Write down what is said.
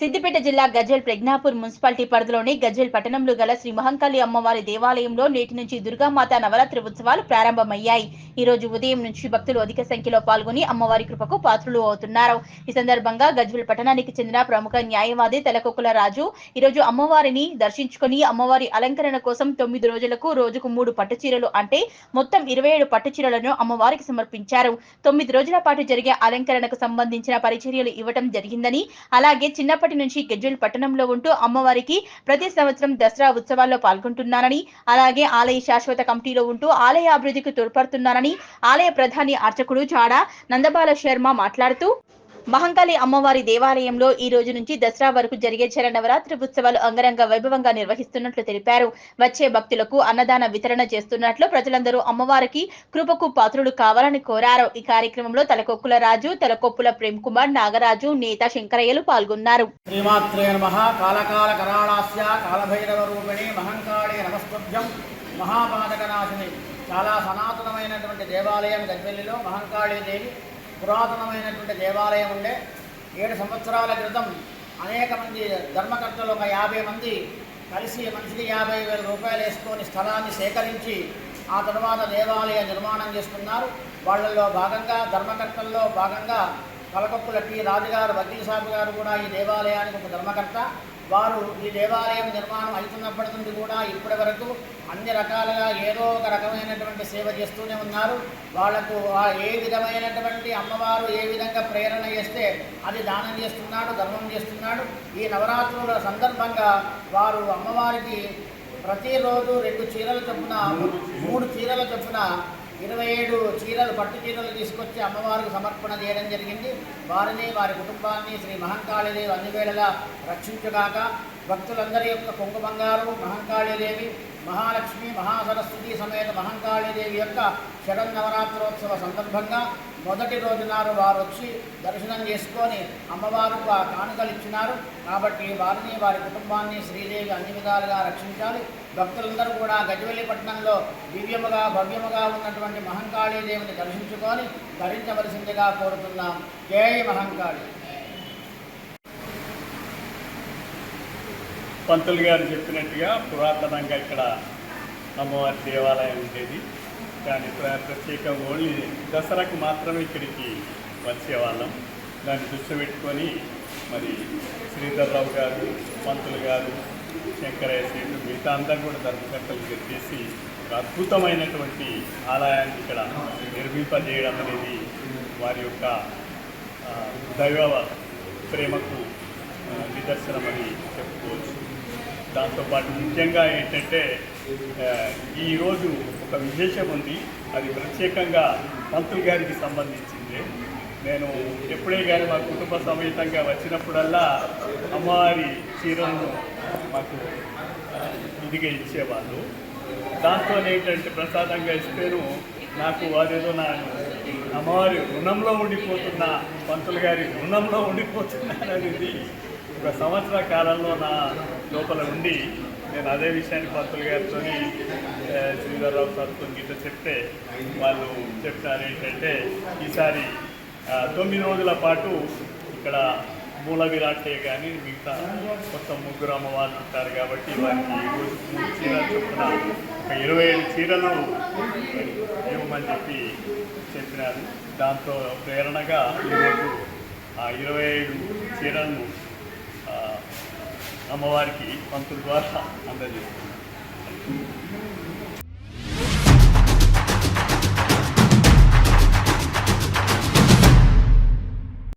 సిద్దిపేట జిల్లా గజల్ ప్రజ్ఞాపూర్ మున్సిపాలిటీ పరిధిలోని గజల్ పట్టణంలో గల శ్రీ మహంకాళి అమ్మవారి దేవాలయంలో నేటి నుంచి దుర్గామాత నవరాత్రి ఉత్సవాలు ప్రారంభమయ్యాయి. ఈ రోజు ఉదయం నుంచి భక్తులు అధిక సంఖ్యలో పాల్గొని అమ్మవారి కృపకు పాత్రులు అవుతున్నారు. ఈ సందర్భంగా గజ్వెల్ పట్టణానికి చెందిన ప్రముఖ న్యాయవాది తెలకొక్కుల రాజు ఈ రోజు అమ్మవారిని దర్శించుకొని అమ్మవారి అలంకరణ కోసం తొమ్మిది రోజులకు రోజుకు మూడు పట్టు చీరలు అంటే మొత్తం ఇరవై ఏడు పట్టు చీరలను అమ్మవారికి సమర్పించారు. తొమ్మిది రోజుల పాటు జరిగే అలంకరణకు సంబంధించిన పరిచర్యలు ఇవ్వటం జరిగిందని అలాగే చిన్నప్పటి నుంచి గజ్వెల్ పట్టణంలో ఉంటూ అమ్మవారికి ప్రతి సంవత్సరం దసరా ఉత్సవాల్లో పాల్గొంటున్నానని అలాగే ఆలయ శాశ్వత కమిటీలో ఉంటూ ఆలయ అభివృద్ధికి తోడ్పడుతున్నానని ఆలయ ప్రధాని అర్చకుడు చాడ నందబాల శర్మ మాట్లాడుతూ మహంకాళి అమ్మవారి దేవాలయంలో ఈ రోజు నుంచి దసరా వరకు జరిగే నవరాత్రి ఉత్సవాలు అంగరంగ వైభవంగా నిర్వహిస్తున్నట్లు తెలిపారు. వచ్చే భక్తులకు అన్నదాన వితరణ చేస్తున్నట్లు ప్రజలందరూ అమ్మవారికి కృపకు పాత్రులు కావాలని కోరారు. ఈ కార్యక్రమంలో తలకొక్కుల రాజు తలకొప్పుల ప్రేమ్ కుమార్ నాగరాజు నేత శంకరయ్యలు పాల్గొన్నారు. చాలా సనాతనమైనటువంటి దేవాలయం గజ్వెల్లిలో మహంకాళీ దేవి పురాతనమైనటువంటి దేవాలయం ఉండే. ఏడు సంవత్సరాల క్రితం అనేక మంది ధర్మకర్తలు ఒక యాభై మంది కలిసి మనిషికి యాభై వేల రూపాయలు వేసుకొని స్థలాన్ని సేకరించి ఆ తర్వాత దేవాలయ నిర్మాణం చేస్తున్నారు వాళ్ళల్లో భాగంగా ధర్మకర్తల్లో భాగంగా కలకప్పుల టి రాజుగారు వకీల్ సాబు గారు కూడా ఈ దేవాలయానికి ఒక ధర్మకర్త. వారు ఈ దేవాలయం నిర్మాణం అవుతున్నప్పటి నుండి కూడా ఇప్పటి వరకు అన్ని రకాలుగా ఏదో ఒక రకమైనటువంటి సేవ చేస్తూనే ఉన్నారు. వాళ్ళకు ఏ విధమైనటువంటి అమ్మవారు ఏ విధంగా ప్రేరణ చేస్తే అది దానం చేస్తున్నాడు ధర్మం చేస్తున్నాడు. ఈ నవరాత్రుల సందర్భంగా వారు అమ్మవారికి ప్రతిరోజు రెండు చీరల చొప్పున మూడు చీరల చొప్పున ఇరవై ఏడు చీరలు పట్టు చీరలు తీసుకొచ్చి అమ్మవారికి సమర్పణ చేయడం జరిగింది. వారిని వారి కుటుంబాన్ని శ్రీ మహంకాళీదేవి అన్ని వేళలా రక్షించగాక. భక్తులందరి యొక్క కొంగు బంగారు మహంకాళీదేవి మహాలక్ష్మి మహాసరస్వతి సమేత మహంకాళీదేవి యొక్క శరన్నవరాత్రోత్సవ సందర్భంగా మొదటి రోజునారు వారు వచ్చి దర్శనం చేసుకొని అమ్మవారు ఆ కానుకలు ఇచ్చినారు. కాబట్టి వారిని వారి కుటుంబాన్ని శ్రీదేవి అన్ని విధాలుగా రక్షించాలి. భక్తులందరూ కూడా గజవెల్లిపట్నంలో దివ్యముగా భవ్యముగా ఉన్నటువంటి మహంకాళీదేవిని దర్శించుకొని ధరించవలసిందిగా కోరుతున్నాం. జై మహంకాళి. పంతులు గారు చెప్పినట్టుగా పురాతనంగా ఇక్కడ అమ్మవారి దేవాలయం ఉండేది. దాని ప్రత్యేకంగా ఓన్లీ దసరాకు మాత్రమే ఇక్కడికి వచ్చేవాళ్ళం. దాన్ని దృష్టి పెట్టుకొని మరి శ్రీధర్రావు గారు పంతులు గారు శంకరయ్య సేటు మిగతా అందరూ కూడా ధర్మకర్తలు చేసి ఒక అద్భుతమైనటువంటి ఆలయాన్ని ఇక్కడ నిర్మింపజేయడం అనేది వారి యొక్క దైవ ప్రేమకు నిదర్శనం దాంతోపాటు ముఖ్యంగా ఏంటంటే ఈరోజు ఒక విశేషం ఉంది. అది ప్రత్యేకంగా మంత్రులు గారికి సంబంధించింది. నేను ఎప్పుడే కానీ మా కుటుంబ సమేతంగా వచ్చినప్పుడల్లా అమ్మవారి చీరలను మాకు ఇదిగా ఇచ్చేవాళ్ళు. దాంతో ఏంటంటే ప్రసాదంగా ఇస్తేను నాకు అదేదో నా అమ్మవారి రుణంలో ఉండిపోతున్న పంతులు గారి రుణంలో ఉండిపోతున్నాననేది ఒక సంవత్సర కాలంలో నా లోపల ఉండి నేను అదే విషయాన్ని పంతులు గారితో శ్రీధర్రావు సార్తో గిట్ట చెప్తే వాళ్ళు చెప్తారు ఏంటంటే ఈసారి తొమ్మిది రోజుల పాటు ఇక్కడ మూల విరాటే కానీ మిగతా కొత్త ముగ్గురు అమ్మవారు ఉంటారు కాబట్టి వారికి మూడు చీరలు చొప్పున ఒక ఇరవై ఏడు చీరలు ఇవ్వమని చెప్పి చెప్పినారు. దాంతో ప్రేరణగా ఈరోజు ఆ ఇరవై ఏడు చీరలను అమ్మవారికి పంతుల ద్వారా అందజేస్తున్నారు